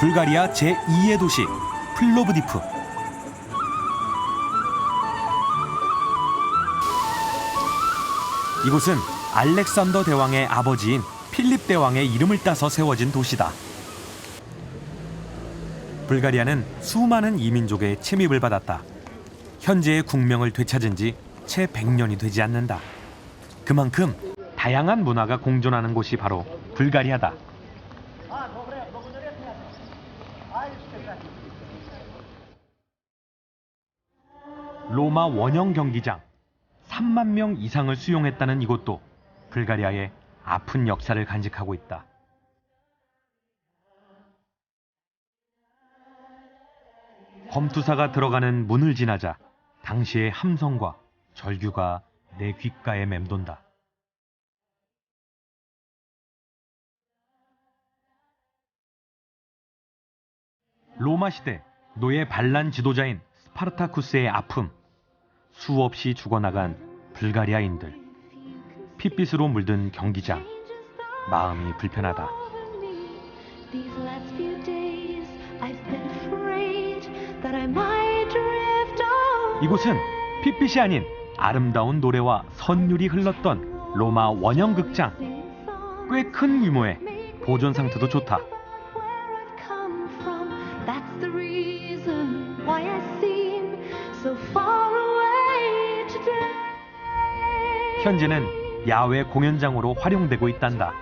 불가리아 제2의 도시 플로브디프. 이곳은 알렉산더 대왕의 아버지인 필립 대왕의 이름을 따서 세워진 도시다. 불가리아는 수많은 이민족의 침입을 받았다. 현재의 국명을 되찾은 지 채 100년이 되지 않는다. 그만큼 다양한 문화가 공존하는 곳이 바로 불가리아다. 로마 원형 경기장 3만 명 이상을 수용했다는 이곳도 불가리아의 아픈 역사를 간직하고 있다. 검투사가 들어가는 문을 지나자 당시의 함성과 절규가 내 귓가에 맴돈다. 로마 시대 노예 반란 지도자인 스파르타쿠스의 아픔, 수없이 죽어나간 불가리아인들, 핏빛으로 물든 경기장, 마음이 불편하다. 이곳은 핏빛이 아닌 아름다운 노래와 선율이 흘렀던 로마 원형 극장. 꽤 큰 규모에 보존 상태도 좋다. 현재는 야외 공연장으로 활용되고 있단다.